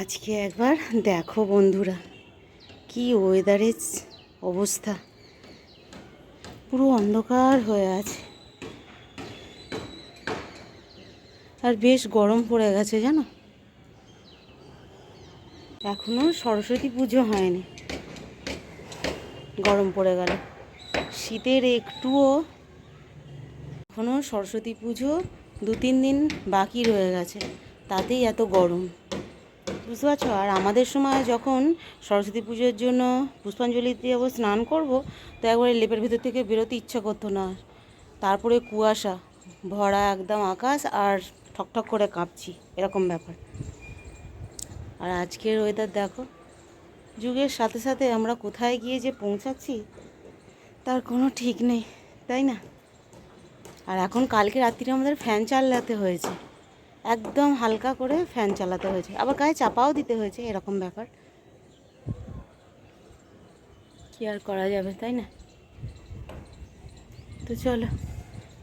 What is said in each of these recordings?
আজকে একবার দেখো বন্ধুরা, কি ওয়েদারের অবস্থা। পুরো অন্ধকার হয়ে আছে। আর বেশ গরম পড়ে গেছে জানো। এখনও সরস্বতী পুজো হয়নি। গরম পড়ে গেল। শীতের একটুও এখনও সরস্বতী পুজো দু তিন দিন বাকি রয়ে গেছে। তাতেই এত গরম। বুঝতে পারছ? আর আমাদের সময় যখন সরস্বতী পুজোর জন্য পুষ্পাঞ্জলি দিয়ে স্নান করব, তো একবারে লেপের ভিতর থেকে বেরোতে ইচ্ছা করতো না। তারপরে কুয়াশা, ভরা একদম আকাশ আর ঠকঠক করে কাঁপছি, এরকম ব্যাপার। আর আজকের ওয়েদার দেখো, যুগের সাথে সাথে আমরা কোথায় গিয়ে যে পৌঁছাচ্ছি, তার কোনো ঠিক নেই, তাই না? আর এখন কালকে রাত্রিরে আমাদের ফ্যান চালাতে হয়েছে। একদম হালকা করে ফ্যান চালাতে হয়েছে। আবার গায়ে চাপাও দিতে হয়েছে, এরকম ব্যাপার। কি আর করা যাবে, তাই না? তো চলো,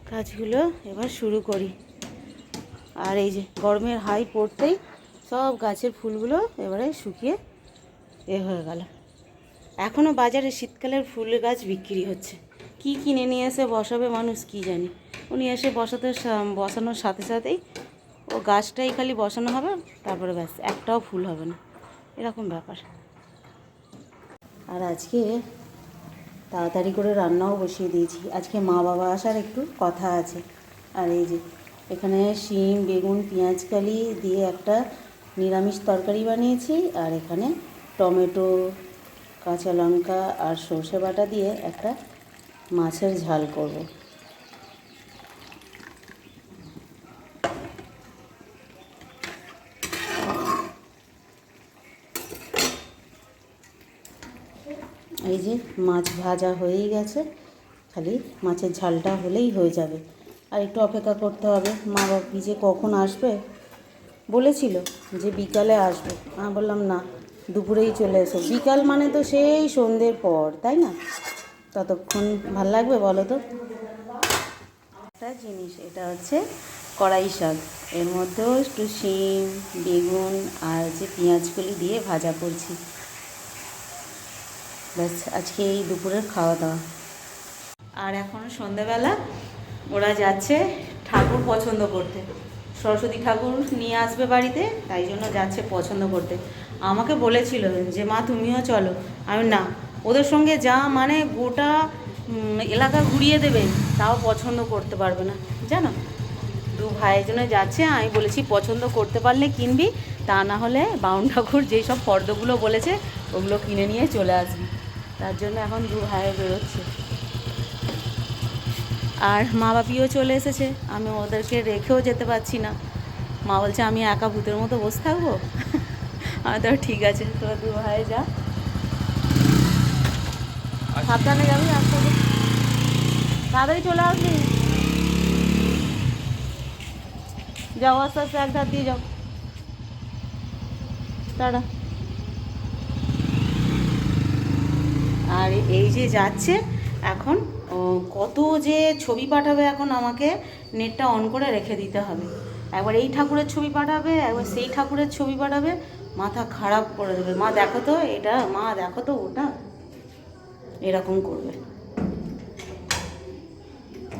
কাজগুলো এবার শুরু করি। আর এই যে গরমের হাই পড়তেই সব গাছের ফুলগুলো এবারে শুকিয়ে এ হয়ে গেল। এখনও বাজারে শীতকালের ফুল গাছ বিক্রি হচ্ছে। কি কিনে নিয়ে এসে বসাবে মানুষ, কি জানি। উনি এসে বসাতে, বসানোর সাথে সাথেই ও গাছটাই খালি বসানো হবে, তারপরে ব্যাস, একটাও ফুল হবে না। এরকম ব্যাপার। আর আজকে তাড়াতাড়ি করে রান্নাও বসিয়ে দিয়েছি। আজকে মা বাবা আসার একটু কথা আছে। আর এই যে, এখানে শিম, বেগুন, পেঁয়াজ, কালি দিয়ে একটা নিরামিষ তরকারি বানিয়েছি। আর এখানে টমেটো, কাঁচা লঙ্কা আর সর্ষে বাটা দিয়ে একটা মাছের ঝাল করব। এই যে মাছ ভাজা হয়েই গেছে, খালি মাছের ঝালটা হলেই হয়ে যাবে। আর একটু অপেক্ষা করতে হবে, মা বাপি যে কখন আসবে? বলেছিল যে বিকালে আসবে। আমি বললাম, না, দুপুরেই চলে এসো। বিকাল মানে তো সেই সন্ধ্যের পর, তাই না? ততক্ষণ ভালো লাগবে বলো তো? একটা জিনিস, এটা হচ্ছে কড়াই শাক। এর মধ্যেও একটু শিম, বেগুন আর যে পেঁয়াজগুলি দিয়ে ভাজা করছি। ব্যাস, আজকে এই দুপুরের খাওয়া দাওয়া আর এখন সন্ধেবেলা ওরা যাচ্ছে ঠাকুর পছন্দ করতে। সরস্বতী ঠাকুর নিয়ে আসবে বাড়িতে, তাই জন্য যাচ্ছে পছন্দ করতে। আমাকে বলেছিল যে, মা, তুমিও চলো। আমি, না। ওদের সঙ্গে যা মানে গোটা এলাকা ঘুরিয়ে দেবে, তাও পছন্দ করতে পারবে না। জানো? দু ভাইয়ের জন্য যাচ্ছে, আমি বলেছি, পছন্দ করতে পারলে কিনবি, তা না হলে বাউন ঠাকুর যেই সব ফর্দগুলো বলেছে, ওগুলো কিনে নিয়ে চলে আসবি। তার জন্য এখন দু ভাই বেরোচ্ছে। আর মা বাপিও চলে এসেছে। আমি ওদেরকে রেখেও যেতে পারছি না। মা বলছে, আমি একা ভূতের মতো বসে থাকব? আমি তো ঠিক আছে তো দু ভাই যা। সাবধানে যাবি আস্তে। তাড়াতাড়ি চলে আসবি। যাও, আস্তে আস্তে, এক ধার দিয়ে যাও। টাটা আর এই যে যাচ্ছে, এখন কত যে ছবি পাঠাবে এখন আমাকে নেটটা অন করে রেখে দিতে হবে। একবার এই ঠাকুরের ছবি পাঠাবে, একবার সেই ঠাকুরের ছবি পাঠাবে, মাথা খারাপ করে দেবে। মা, দেখো তো এটা, মা, দেখো তো ওটা। এরকম করবে।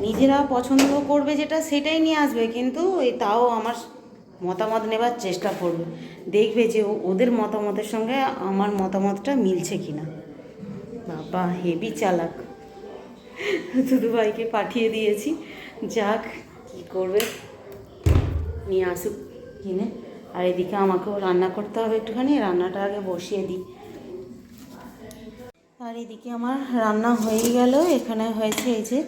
নিজেরা পছন্দ করবে যেটা, সেটাই নিয়ে আসবে, কিন্তু এই তাও আমার মতামত নেবার চেষ্টা করবে। দেখবে যে ওদের মতামতের সঙ্গে আমার মতামতটা মিলছে কিনা। বাবা হেভি চালাক। দুদু ভাইকে পাঠিয়ে দিয়েছি। যাক, কি করবে? নিয়ে আসুক, কিনে। আর এদিকে আমাকেও রান্না করতে হবে একটুখানি, রান্নাটা আগে বসিয়ে দিই। আর এদিকে আমার রান্না হয়ে গেল। এখানে হয়েছে এই যে,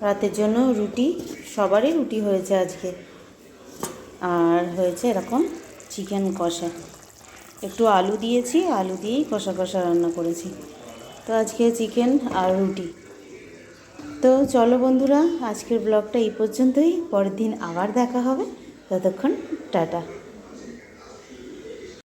রাতের জন্য রুটি, সবারই রুটি হয়েছে আজকে। আর হয়েছে এরকম চিকেন কষা। একটু আলু দিয়েছি, আলু দিয়েই কষা কষা রান্না করেছি। তো আজকে চিকেন আর রুটি। তো চলো বন্ধুরা, আজকের ব্লগটা এই পর্যন্তই। পরের দিন আবার দেখা হবে। ততক্ষণ টাটা।